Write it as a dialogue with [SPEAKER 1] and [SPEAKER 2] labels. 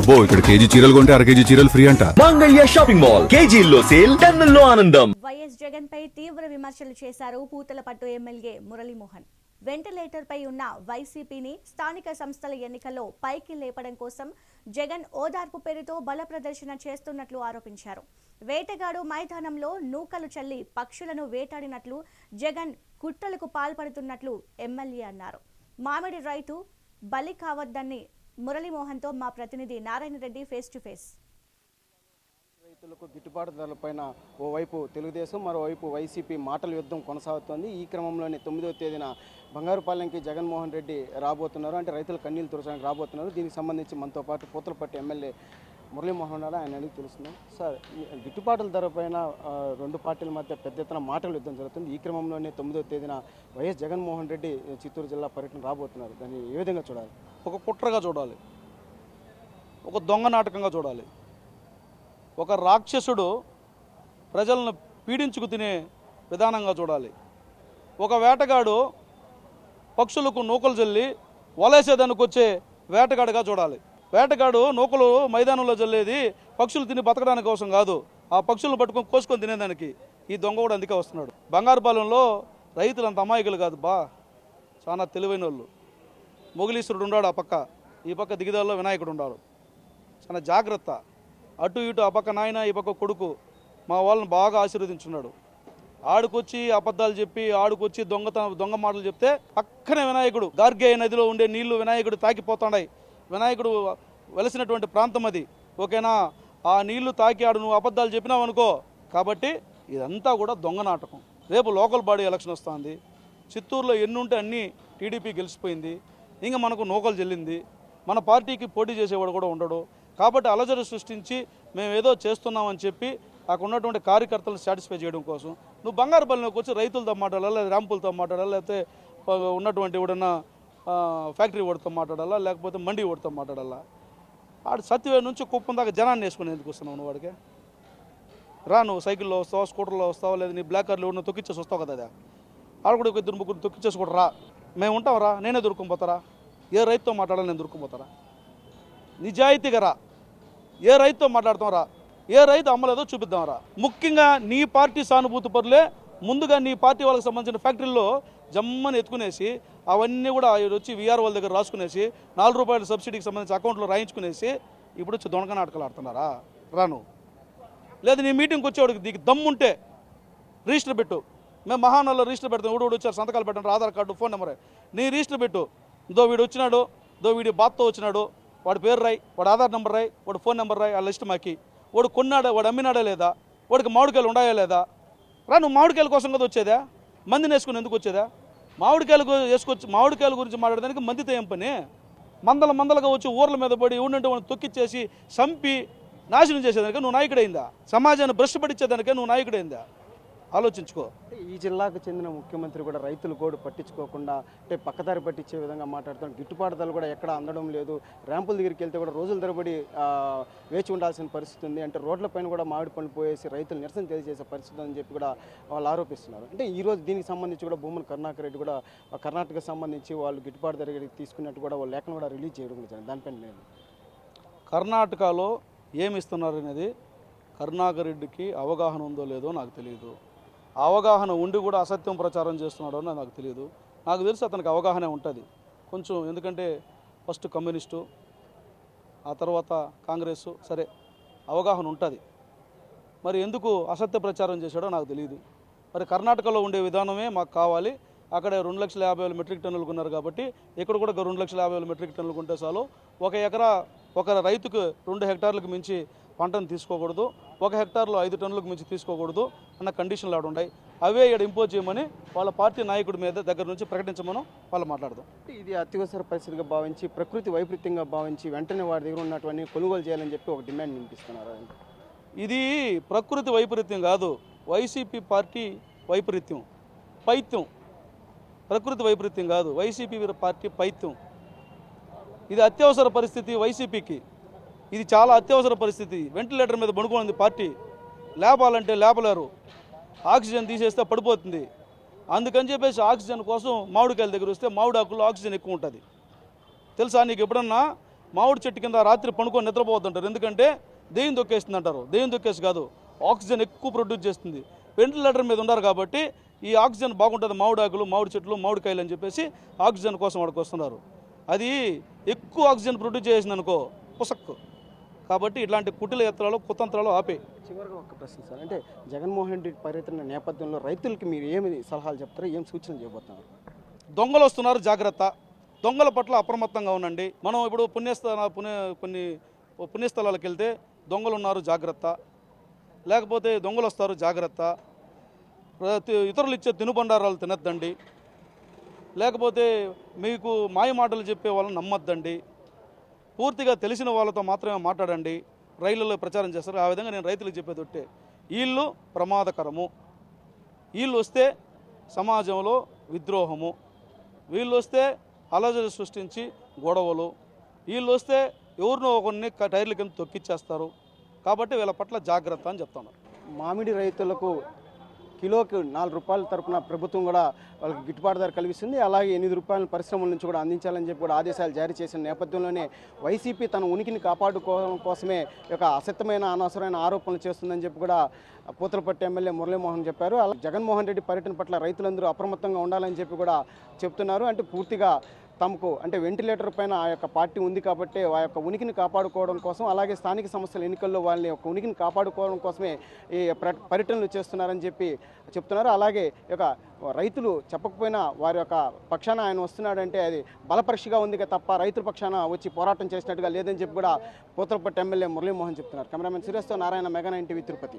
[SPEAKER 1] అబ్బో ఇక్కడ కేజీ చీరలు కొంటే అర కేజీ చీరలు ఫ్రీ అంట.
[SPEAKER 2] Mangalya shopping mall. కేజీల్లో సేల్ టన్నుల్లో ఆనందం.
[SPEAKER 3] వైఎస్ జగన్ పై తీవ్ర విమర్శలు చేశారు పూతలపట్టు ఎమ్మెల్యే మురళీమోహన్. వెంటిలేటర్ పై ఉన్న వైసీపీని స్థానిక సంస్థల ఎన్నికల్లో పైకి లేపడం కోసం జగన్ ఓదార్పు పేరుతో బల ప్రదర్శన చేస్తున్నట్లు ఆరోపించారు. వేటగాడు మైదానంలో నూకలు చల్లి పక్షులను వేటాడినట్లు జగన్ కుట్రలకు పాల్పడుతున్నట్లు ఎమ్మెల్యే అన్నారు. మామిడి రైతు బలి కావద్దని మురళీమోహన్తో మా ప్రతినిధి Narayana Reddy face to face
[SPEAKER 4] రైతులకు గిట్టుబాటు ధరలపైన ఓవైపు తెలుగుదేశం మరోవైపు వైసీపీ మాటల యుద్ధం కొనసాగుతోంది. ఈ క్రమంలోనే తొమ్మిదవ తేదీన బంగారుపాలెంకి జగన్మోహన్ రెడ్డి రాబోతున్నారు. అంటే రైతుల కన్నీళ్ళు తుడచడానికి రాబోతున్నారు. దీనికి సంబంధించి మనతో పాటు పూతలపట్టి ఎమ్మెల్యే మురళీమోహన్ ఉన్నాడు. ఆయన అడిగి తెలుస్తున్నాం సార్ గిట్టుబాటుల ధర పైన రెండు పార్టీల మధ్య పెద్ద ఎత్తున మాటల యుద్ధం జరుగుతుంది. ఈ క్రమంలోనే తొమ్మిదవ తేదీన వైఎస్ జగన్మోహన్ రెడ్డి చిత్తూరు జిల్లా పర్యటన రాబోతున్నారు. దాన్ని ఏ విధంగా చూడాలి?
[SPEAKER 5] ఒక కుట్రగా చూడాలి. ఒక దొంగ నాటకంగా చూడాలి. ఒక రాక్షసుడు ప్రజలను పీడించుకు తినే విధానంగా చూడాలి. ఒక వేటగాడు పక్షులకు నూకలు చల్లి వలేసేదానికి వచ్చే వేటగాడుగా చూడాలి. వేటగాడు నూకలు మైదానంలో చల్లేది పక్షులు తిని బతకడానికి కోసం కాదు ఆ పక్షులను పట్టుకొని కోసుకొని తినేదానికి ఈ దొంగ కూడా అందుకే వస్తున్నాడు. బంగారుపాలెంలో రైతులు అంత అమాయకులు కాదు బా. చాలా తెలివైన వాళ్ళు మొగిలీశ్వరుడు ఉన్నాడు ఆ పక్క. ఈ పక్క దిగిదాల్లో వినాయకుడు ఉన్నాడు చాలా జాగ్రత్త. అటు ఇటు ఆ పక్క నాయన ఈ పక్క కొడుకు మా వాళ్ళని బాగా ఆశీర్వదించున్నాడు. ఆడుకొచ్చి అబద్ధాలు చెప్పి ఆడుకొచ్చి దొంగత దొంగ మాటలు చెప్తే పక్కనే వినాయకుడు గార్గే నదిలో ఉండే నీళ్ళు వినాయకుడు తాకిపోతున్నాయి వినాయకుడు వెలసినటువంటి ప్రాంతం అది. ఓకేనా? ఆ నీళ్ళు తాకి ఆడు నువ్వు అబద్ధాలు చెప్పినావు అనుకో కాబట్టి ఇదంతా కూడా దొంగ నాటకం. రేపు లోకల్ బాడీ ఎలక్షన్ వస్తుంది. చిత్తూరులో ఎన్నుంటే అన్నీ టీడీపీ గెలిచిపోయింది. ఇంకా మనకు నూకలు చెల్లింది మన పార్టీకి పోటీ చేసేవాడు కూడా ఉండడు. కాబట్టి అలజడి సృష్టించి మేము ఏదో చేస్తున్నామని చెప్పి అక్కడ ఉన్నటువంటి కార్యకర్తలను సాటిస్ఫై చేయడం కోసం. నువ్వు బంగారుపల్లిలోకి వచ్చి రైతులతో మాట్లాడాలా లేదా ర్యాంపులతో మాట్లాడాలా లేకపోతే ఉన్నటువంటి ఎవడన్నా ఫ్యాక్టరీ ఓడితో మాట్లాడాలా లేకపోతే మండి ఓడితో మాట్లాడాలా? ఆడు సత్యవే నుంచి కుప్పం దాకా జనాన్ని వేసుకుని ఎందుకు వస్తున్నావు నువ్వు వాడికి? రా నువ్వు సైకిల్లో వస్తావా స్కూటర్లో వస్తావా లేదా నీ బ్లాక్ కార్లో ఎవరినో తొక్కిచ్చేసి వస్తావు కదా అదే? ఆడ కూడా ఒక ఇద్దరు ముగ్గురు తొక్కిచ్చేసి కూడా రా. మేము ఉంటాం రా నేనే దొరుకుని పోతారా? ఏ రైతుతో మాట్లాడాలి నేను దొరుకుని పోతారా? నిజాయితీగా రా. ఏ రైతుతో మాట్లాడతాం రా? ఏ రైతు అమ్మలేదో చూపిద్దాం రా. ముఖ్యంగా నీ పార్టీ సానుభూతి పరులే ముందుగా నీ పార్టీ వాళ్ళకి సంబంధించిన ఫ్యాక్టరీల్లో జమ్మని ఎత్తుకునేసి అవన్నీ కూడా వచ్చి విఆర్ వాళ్ళ దగ్గర రాసుకునేసి నాలుగు రూపాయల సబ్సిడీకి సంబంధించి అకౌంట్లో రాయించుకునేసి ఇప్పుడు వచ్చి దొంగ నాటకాలు ఆడుతున్నారా? రాను లేదు నీ మీటింగ్కి వచ్చేవాడికి దీనికి దమ్ముంటే రిజిస్టర్ పెట్టు. మేము మహానాల్లో రిజిస్టర్ పెడతాం ఊడు వచ్చారు సంతకాలు పెట్టండి ఆధార్ కార్డు ఫోన్ నెంబర్. నీ రిజిస్టర్ పెట్టు. దో వీడు వచ్చినాడు దో వీడి బాత్తో వచ్చినాడు వాడి పేరు రాయి వాడు ఆధార్ నెంబర్ రాయి వాడు ఫోన్ నెంబర్ రాయి ఆ లిస్ట్ మాకి. వాడు కొన్నాడా వాడు అమ్మినాడా లేదా వాడికి మామిడికాయలు ఉన్నాయా లేదా? రా నువ్వు మామిడికాయల కోసం కదా వచ్చేదా? మందిని వేసుకుని ఎందుకు వచ్చేదా? మామిడికాయలు వేసుకొచ్చి మామిడికాయల గురించి మాట్లాడడానికి మందితో ఏం పని. మందల మందలుగా వచ్చి ఊర్ల మీద పడి ఉండంటే వాడిని తొక్కిచ్చేసి చంపి నాశనం చేసేదానికే నువ్వు నాయకుడైందా? సమాజాన్ని భ్రష్టు నువ్వు నాయకుడైందా? ఆలోచించుకో.
[SPEAKER 4] అంటే ఈ జిల్లాకు చెందిన ముఖ్యమంత్రి కూడా రైతులు కోడు పట్టించుకోకుండా అంటే పక్కదారి పట్టించే విధంగా మాట్లాడుతారు గిట్టుబాటు ధరలు కూడా ఎక్కడ అందడం లేదు. ర్యాంపుల దగ్గరికి వెళ్తే కూడా రోజుల తరబడి వేచి ఉండాల్సిన పరిస్థితి ఉంది. అంటే రోడ్లపైన కూడా మామిడి పండ్లు పోయేసి రైతులు నిరసన తెలియజేసే పరిస్థితి అని చెప్పి కూడా వాళ్ళు ఆరోపిస్తున్నారు. అంటే ఈ రోజు దీనికి సంబంధించి కూడా భూములు కరుణాకర్ రెడ్డి కూడా ఆ, కర్ణాటకకు సంబంధించి వాళ్ళు గిట్టుబాటు ధర తీసుకున్నట్టు కూడా వాళ్ళు లేఖను కూడా రిలీజ్ చేయడం కూడా జరిగింది దానిపైన నేను
[SPEAKER 5] కర్ణాటకలో ఏమి ఇస్తున్నారు అనేది కరుణాకర్ రెడ్డికి అవగాహన ఉందో లేదో నాకు తెలియదు అవగాహన ఉండి కూడా అసత్యం ప్రచారం చేస్తున్నాడు అని నాకు తెలియదు. నాకు తెలిసి అతనికి అవగాహన ఉంటుంది. కొంచెం ఎందుకంటే ఫస్ట్ కమ్యూనిస్టు ఆ తర్వాత కాంగ్రెస్ సరే అవగాహన ఉంటుంది. మరి ఎందుకు అసత్య ప్రచారం చేశాడో నాకు తెలియదు. మరి కర్ణాటకలో ఉండే విధానమే మాకు కావాలి. అక్కడ రెండు లక్షల యాభై వేల మెట్రిక్ టన్నులు కొన్నారు కాబట్టి ఇక్కడ కూడా ఒక రెండు లక్షల యాభై వేల మెట్రిక్ టన్నులు కొంటే చాలు. ఒక ఎకరా ఒక రైతుకు రెండు హెక్టార్లకు మించి పంటను తీసుకోకూడదు. ఒక హెక్టార్లో ఐదు టన్నులకు మించి తీసుకోకూడదు అన్న కండిషన్లు ఆడ ఉన్నాయి అవే ఇక్కడ ఇంపోజ్ చేయమని వాళ్ళ పార్టీ నాయకుడి మీద దగ్గర నుంచి ప్రకటించమని వాళ్ళు మాట్లాడదాం.
[SPEAKER 4] ఇది అత్యవసర పరిస్థితిగా భావించి ప్రకృతి వైపరీత్యంగా భావించి వెంటనే వారి దగ్గర ఉన్నటువంటి కొనుగోలు చేయాలని చెప్పి ఒక డిమాండ్ వినిపిస్తున్నారు?
[SPEAKER 5] ఇది ప్రకృతి వైపరీత్యం కాదు వైసీపీ పార్టీ వైపరీత్యం పైత్యం. ప్రకృతి వైపరీత్యం కాదు వైసీపీ పార్టీ పైత్యం. ఇది అత్యవసర పరిస్థితి వైసీపీకి. ఇది చాలా అత్యవసర పరిస్థితి. వెంటిలేటర్ మీద పడుకోనుంది పార్టీ. లేపాలంటే లేపలేరు. ఆక్సిజన్ తీసేస్తే పడిపోతుంది. అందుకని చెప్పేసి ఆక్సిజన్ కోసం మామిడికాయల దగ్గర వస్తే మామిడి ఆకుల్లో ఆక్సిజన్ ఎక్కువ ఉంటుంది. తెలుసా నీకు ఎప్పుడన్నా? మామిడి చెట్టు కింద రాత్రి పండుకొని నిద్రపోతుంటారు. ఎందుకంటే దెయ్యం దొక్కేస్తుంది అంటారు దెయ్యం దొక్కేసి కాదు ఆక్సిజన్ ఎక్కువ ప్రొడ్యూస్ చేస్తుంది. వెంటిలేటర్ మీద ఉన్నారు కాబట్టి ఈ ఆక్సిజన్ బాగుంటుంది మామిడి ఆకులు మామిడి చెట్లు మామిడికాయలు అని చెప్పేసి ఆక్సిజన్ కోసం వాడికి వస్తున్నారు. అది ఎక్కువ ఆక్సిజన్ ప్రొడ్యూస్ చేసింది అనుకో పుసక్కు. కాబట్టి ఇట్లాంటి కుటిల ఎత్రాలు కుతంత్రాలు ఆపే.
[SPEAKER 4] చివరిగా ఒక ప్రశ్న సార్. అంటే జగన్మోహన్ రెడ్డి పర్యటన నేపథ్యంలో రైతులకి మీరు ఏమి సలహాలు చెప్తారు? ఏం సూచనలు చేయబోతున్నారు
[SPEAKER 5] దొంగలు వస్తున్నారు జాగ్రత్త. దొంగల పట్ల అప్రమత్తంగా ఉండండి. మనం ఇప్పుడు పుణ్యస్థాన పుణ్య కొన్ని పుణ్యస్థలాలకు వెళ్తే దొంగలు ఉన్నారు జాగ్రత్త. లేకపోతే దొంగలు వస్తారు జాగ్రత్త. ప్రతి ఇతరులు ఇచ్చే తినుబండారాలు తినద్దండి. లేకపోతే మీకు మాయ మాటలు చెప్పే వాళ్ళని నమ్మొద్దండి. పూర్తిగా తెలిసిన వాళ్ళతో మాత్రమే మాట్లాడండి. రైళ్ళలో ప్రచారం చేస్తారు. ఆ విధంగా నేను రైతులకు చెప్పేది ఒకటే. వీళ్ళు ప్రమాదకరము. వీళ్ళు వస్తే సమాజంలో విద్రోహము. వీళ్ళు వస్తే అలజడి సృష్టించి గొడవలు. వీళ్ళు వస్తే ఎవరినో ఒకరిని టైర్ల కింద తొక్కిచ్చేస్తారు. కాబట్టి వీళ్ళ పట్ల జాగ్రత్త అని చెప్తాను.
[SPEAKER 4] మామిడి రైతులకు కిలోకి నాలుగు రూపాయల తరపున ప్రభుత్వం కూడా వాళ్ళకి గిట్టుబాటు ధర కల్పిస్తుంది అలాగే ఎనిమిది రూపాయల పరిశ్రమల నుంచి కూడా అందించాలని చెప్పి కూడా ఆదేశాలు జారీ చేసిన నేపథ్యంలోనే వైసీపీ తన ఉనికిని కాపాడుకోవడం కోసమే ఒక అసత్యమైన అనవసరమైన ఆరోపణలు చేస్తుందని చెప్పి కూడా పూతలపట్టి ఎమ్మెల్యే మురళీమోహన్ చెప్పారు. అలా జగన్మోహన్ రెడ్డి పర్యటన పట్ల రైతులందరూ అప్రమత్తంగా ఉండాలని చెప్పి కూడా చెప్తున్నారు. అంటే పూర్తిగా తమకు అంటే వెంటిలేటర్ పైన ఆ యొక్క పార్టీ ఉంది కాబట్టి ఆ యొక్క ఉనికిని కాపాడుకోవడం కోసం అలాగే స్థానిక సంస్థల ఎన్నికల్లో వాళ్ళని యొక్క ఉనికిని కాపాడుకోవడం కోసమే ఈ పర్యటనలు చేస్తున్నారని చెప్పి చెప్తున్నారు. అలాగే యొక్క రైతులు చెప్పకపోయినా వారి యొక్క పక్షాన ఆయన వస్తున్నాడంటే అది బలపరీక్షగా ఉంది తప్ప రైతుల పక్షాన వచ్చి పోరాటం చేసినట్టుగా లేదని చెప్పి కూడా పూతలపట్టు ఎమ్మెల్యే మురళీమోహన్ చెప్తున్నారు. Cameraman సురేష్తో Narayana mega nine TV Tirupati.